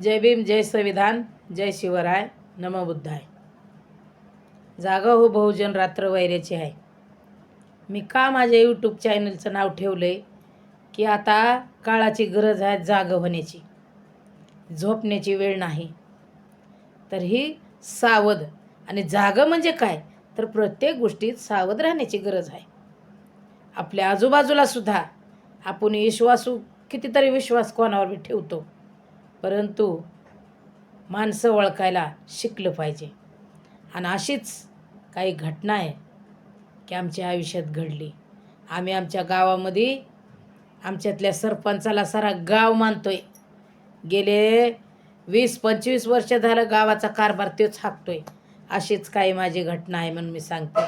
जय भीम जय संविधान जय शिवराय नमबुद्धाय जागा हो बहुजन रात्र वैऱ्याची आहे. मी का माझ्या यूट्यूब चॅनलचं नाव ठेवलं आहे की आता काळाची गरज आहे जाग होण्याची. झोपण्याची वेळ नाही. तर ही सावध आणि जागं म्हणजे काय? तर प्रत्येक गोष्टीत सावध राहण्याची गरज आहे. आपल्या आजूबाजूला सुद्धा आपण विश्वासू कितीतरी विश्वास कोणावर ठेवतो. परंतु माणसं ओळखायला शिकलं पाहिजे. आणि अशीच काही घटना आहे की आमच्या आयुष्यात घडली. आम्ही आमच्या गावामध्ये आमच्यातल्या सरपंचाला सारा गाव मानतोय. गेले वीस पंचवीस वर्ष झालं गावाचा कारभार तोच हाकतोय. अशीच काही माझी घटना आहे म्हणून मी सांगते.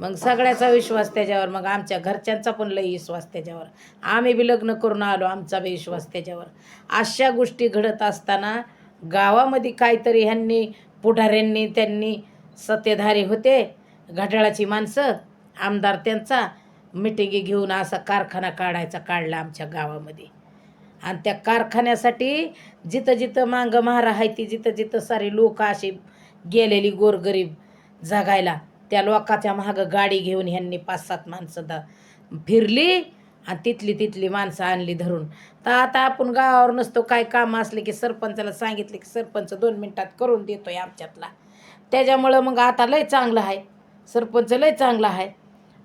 मग सगळ्याचा विश्वास त्याच्यावर मग आमच्या घरच्यांचा पण लई विश्वास त्याच्यावर. आम्ही बी लग्न करून आलो आमचा बी विश्वास त्याच्यावर. अशा गोष्टी घडत असताना गावामध्ये काहीतरी ह्यांनी पुढाऱ्यांनी त्यांनी सत्तेधारी होते घड्याळाची माणसं आमदार त्यांचा मिटिंगी घेऊन असा कारखाना काढायचा काढला आमच्या गावामध्ये. आणि त्या कारखान्यासाठी जिथं जिथं मांग महारा आहे ती जिथं जिथं सारी लोक अशी गेलेली गोरगरीब जगायला त्या लोकाच्या मागं गाडी घेऊन ह्यांनी पाच सात माणसं दा फिरली आणि तिथली तिथली माणसं आणली धरून. तर आता आपण गावावर नसतो काय काम असले की सरपंचाला सांगितले की सरपंच दोन मिनटात करून देतोय आमच्यातला. त्याच्यामुळं मग आता लय चांगलं आहे. सरपंच लय चांगला आहे.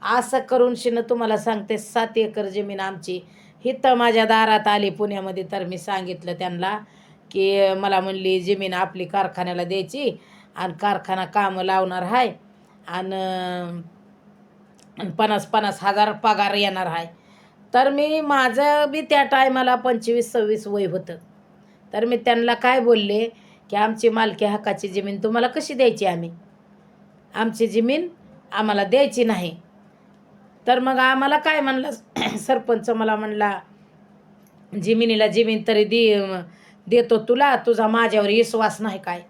असं करून शिनं तुम्हाला सांगते सात एकर जमीन आमची. हिथं माझ्या दारात आली पुण्यामध्ये तर मी सांगितलं त्यांना की मला म्हणली जमीन आपली कारखान्याला द्यायची आणि कारखाना कामं लावणार आहे. आणि पन्नास पन्नास हजार पगार येणार आहे. तर मी माझं बी त्या टायमाला पंचवीस सव्वीस वय होतं. तर मी त्यांना काय बोलले की आमची मालकी हक्काची जमीन तुम्हाला कशी द्यायची आम्ही? आमची जमीन आम्हाला द्यायची नाही. तर मग आम्हाला काय म्हणलं सरपंच मला म्हणला जमिनीला जमीन तरी दे देतो तुला तुझा माझ्यावर विश्वास नाही काय?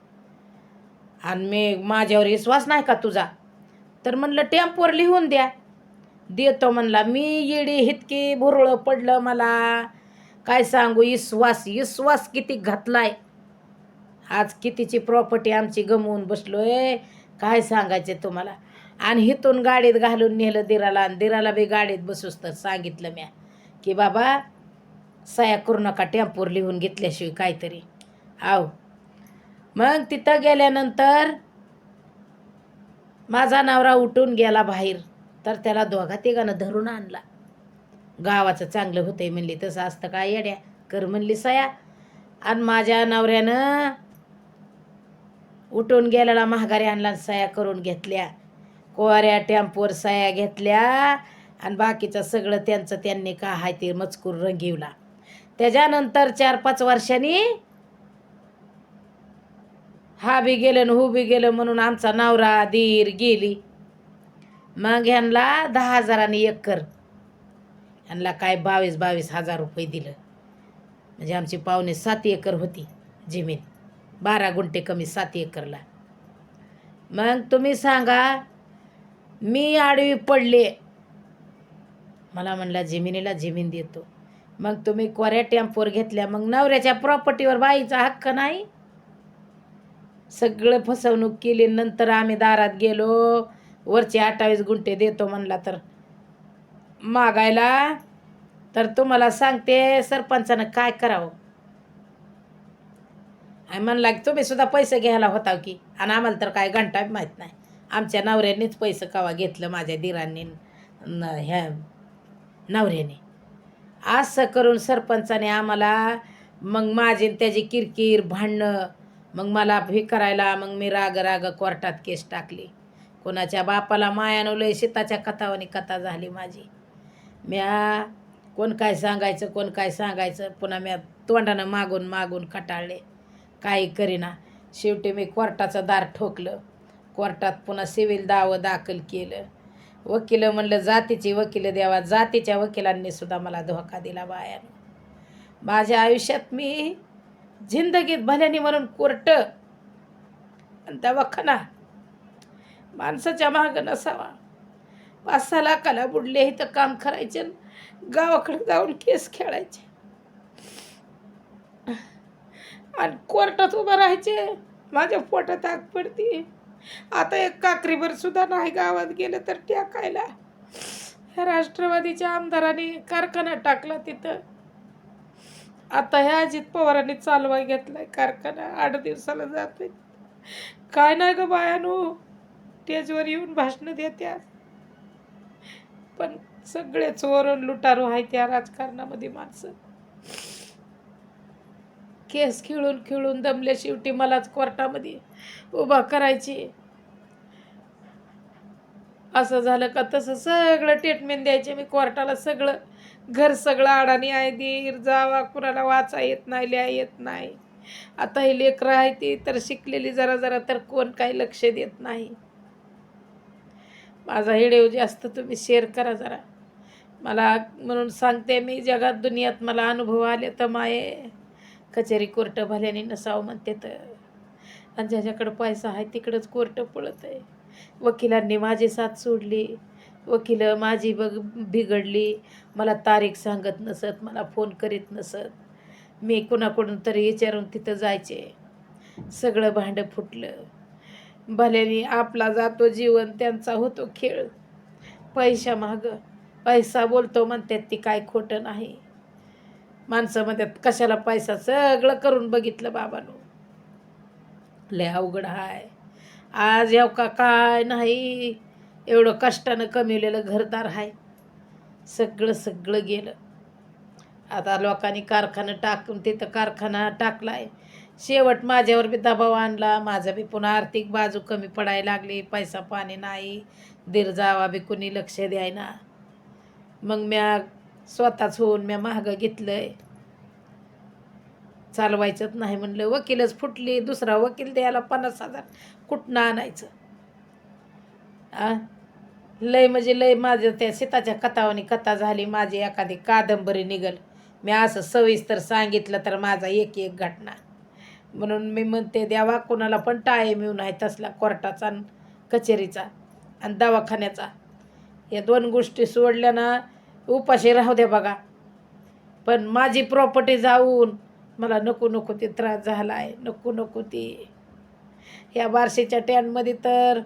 आणि मी माझ्यावर विश्वास नाही का तुझा? तर म्हणलं टेम्पोवर लिहून द्या. देतो म्हणला. मी येडी हितकी भुरळं पडलं मला. काय सांगू विश्वास विश्वास किती घातलाय. आज कितीची प्रॉपर्टी आमची गमवून बसलोय काय सांगायचे तुम्हाला? आणि हिथून गाडीत घालून नेलं दिराला आणि दिराला बी गाडीत बसूस तर सांगितलं म्या की बाबा सया करू नका टेम्पोर लिहून घेतल्याशिवाय काहीतरी. आव. मग तिथं गेल्यानंतर माझा नवरा उठून गेला बाहेर तर त्याला दोघा तिघानं धरून आणला. गावाचं चांगलं होतंय म्हणली तसं असतं काय येड्या? कर म्हणली सया. आणि माझ्या नवऱ्यानं उठून गेलेला महागारी आणला आणि सया करून घेतल्या. कोऱ्या टेम्पोवर सया घेतल्या आणि बाकीचं सगळं त्यांचं त्यांनी का आहे ते मजकूर रंगिवला. त्याच्यानंतर चार पाच वर्षांनी हा बी गेलं न हू बी गेलं म्हणून आमचा नवरा दीर गेली. मग ह्यांना दहा हजारांनी एकर ह्यांना काय बावीस बावीस हजार रुपये दिलं. म्हणजे आमची पावणे सात एकर होती जमीन. बारा गुंठे कमी सात एकरला. मग तुम्ही सांगा मी आडवी पडले. मला म्हणला जमिनीला जमीन देतो. मग तुम्ही कोऱ्या टेम्पोवर घेतल्या. मग नवऱ्याच्या प्रॉपर्टीवर बाईचा हक्क नाही. सगळं फसवणूक केली नंतर आम्ही दारात गेलो. वरचे अठ्ठावीस गुंठे देतो म्हणला तर. मागायला तर तुम्हाला सांगते सरपंचानं काय करावं? आणि म्हणला की तुम्ही सुद्धा पैसे घ्यायला होता की. आणि आम्हाला तर काय घंटा माहीत नाही. आमच्या नवऱ्यांनीच पैसे कवा घेतलं माझ्या दिरांनी न ह्या नवऱ्याने. असं करून सरपंचाने आम्हाला मग माझी त्याची किरकिर भांडणं मग मला हे करायला मग मी राग राग कोर्टात केस टाकली. कोणाच्या बापाला मायानं लय शेताच्या कथावानी कथा झाली माझी. म्या कोण काय सांगायचं कोण काय सांगायचं पुन्हा म्या तोंडानं मागून मागून कटाळले. काही करीना. शेवटी मी कोर्टाचं दार ठोकलं. कोर्टात पुन्हा सिव्हिल दावं दाखल केलं. वकील म्हणलं जातीची वकील द्यावा जातीच्या वकिलांनी सुद्धा मला धोका दिला बायानं. माझ्या आयुष्यात मी जिंदगीत भल्यानी म्हणून कोर्ट. आणि दवाखाना. माणसाच्या मागं नसावा. पाच सहा लाखाला बुडले इथं काम करायचे गावाकडे जाऊन केस खेळायचे. आणि कोर्टात उभं राहायचे. माझ्या पोटात आग पडते. आता एक काकरीभर सुद्धा नाही गावात गेलं तर टाकायला. राष्ट्रवादीच्या आमदाराने कारखाना टाकला तिथं. आता ह्या अजित पवारांनी चालवा घेतलाय कारखाना. आठ दिवसाला जाते काय नाही ग बायानो स्टेजवर येऊन भाषणं देत्या. पण सगळे चोरण लुटारू आहेत त्या राजकारणामध्ये माणसं. केस खिळून खिळून दमल्या शेवटी मलाच कोर्टामध्ये उभा करायची. असं झालं का तसं सगळं ट्रीटमेंट द्यायचे. मी कोर्टाला सगळं घर सगळं अडाणी आहे दीर जावा कुणाला वाचा येत नाही लिहा येत नाही. आता ही लेकरं आहे ती तर शिकलेली जरा जरा तर कोण काही लक्ष देत नाही. माझा व्हिडिओ जास्त तुम्ही शेअर करा जरा. मला म्हणून सांगते मी जगात दुनियात मला अनुभव आले तर माये कचेरी कोर्ट भल्याने नसावं म्हणते तर. आणि ज्याच्याकडं पैसा आहे तिकडंच कोर्ट पळत आहे वकिलांनी माझी साथ सोडली. वकील माझी बघ बिघडली. मला तारीख सांगत नसत मला फोन करीत नसत. मी कुणाकडून तरी विचारून तिथं जायचे. सगळं भांडं फुटलं. भल्याने आपला जातो जीवन त्यांचा होतो खेळ. पैशा माग पैसा बोलतो म्हणतात ती काय खोटं नाही. माणसं म्हणतात कशाला पैसा? सगळं करून बघितलं बाबानो. लय अवघड आहे आज येऊ का काय नाही. एवढं कष्टानं कमिवलेलं घरदार आहे सगळं सगळं गेलं. आता लोकांनी कारखाना टाकून तिथं कारखाना टाकला आहे शेवट माझ्यावर बी दबाव आणला. माझा बी पुन्हा आर्थिक बाजू कमी पडायला लागली. पैसा पाणी नाही. दीर जावा बी कुणी लक्ष द्यायना. मग म्या स्वतःच होऊन म्या महागं घेतलंय. चालवायचंच नाही म्हणलं. वकीलच फुटली. दुसरा वकील द्यायला पन्नास हजार कुठनं आणायचं? आ? लय म्हणजे लय माझं त्या सीताच्या कथावानी कथा झाली माझी एखादी कादंबरी निघल. मी असं सविस्तर सांगितलं तर माझा एक एक घटना. म्हणून मी म्हणते द्यावा कोणाला पण टाईम येऊन आहे तसला कोर्टाचा आणि कचेरीचा आणि दवाखान्याचा. या दोन गोष्टी सोडल्या ना उपाशी राहू द्या बघा. पण माझी प्रॉपर्टी जाऊन मला नको नको ते त्रास झाला आहे नको नको ती. या बारशीच्या टॅनमध्ये तर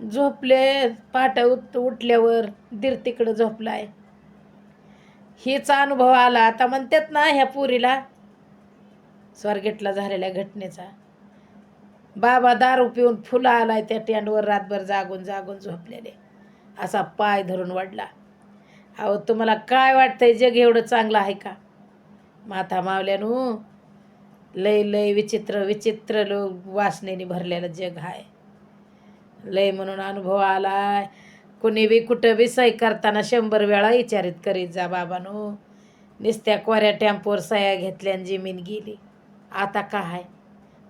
झोपले पहाटे उठ उठल्यावर दीर तिकडं झोपलाय. आहे हेचा अनुभव आला आता म्हणतात ना ह्या पुरीला स्वारगेटला झालेल्या घटनेचा. बाबा दारू पिऊन फुलं आलाय त्या टँडवर रातभर जागून जागून झोपलेले. असा पाय धरून वाढला. अहो तुम्हाला काय वाटतंय जग एवढं चांगलं आहे का? माथा मावल्यानू लय लय विचित्र विचित्र लोक वासनेने भरलेलं जग आहे लय म्हणून अनुभव आलाय. कुणी बी कुठं बी सही करताना शंभर वेळा विचारित करीत जा बाबानो. नुसत्या कोऱ्या टॅम्पोवर सह्या घेतल्या आणि जमीन गेली. आता काय?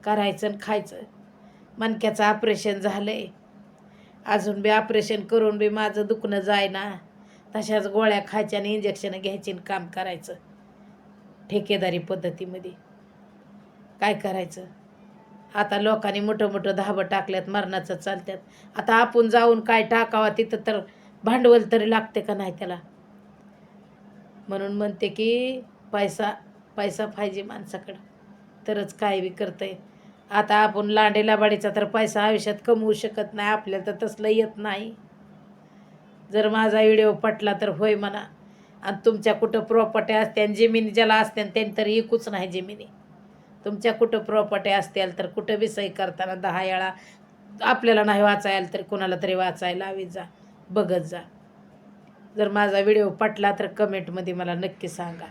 करायचं आणि खायचं. मणक्याचं ऑपरेशन झालं आहे अजून बी ऑपरेशन करून बी माझं दुखणं जायना. तशाच गोळ्या खायच्या आणि इंजेक्शन घ्यायची आणि काम करायचं. ठेकेदारी पद्धतीमध्ये. काय करायचं? आता लोकांनी मोठं मोठं धाबं टाकल्यात मरणाचं चालत्यात. आता आपण जाऊन काय टाकावा तिथं तर भांडवल तरी लागते का नाही त्याला? म्हणून म्हणते की पैसा पैसा पाहिजे माणसाकडं. तरच काय बी करतंय. आता आपण लांडे लाबाडीचा तर पैसा आयुष्यात कमवू शकत नाही आपल्याला तर तसलं येत नाही. जर माझा व्हिडिओ पटला तर होय म्हणा. आणि तुमच्या कुठं प्रॉपर्टी असते आणि जमिनी ज्याला असते त्यांनी तर इकूच नाही जमिनी. तुमच्या कुठं प्रॉपर्टी असतील तर कुठं बी सही करताना दहा वेळा आपल्याला नाही वाचायला तर कोणाला तरी वाचायला हवी जा बघत जा. जर माझा व्हिडिओ पटला तर कमेंटमध्ये मला नक्की सांगा.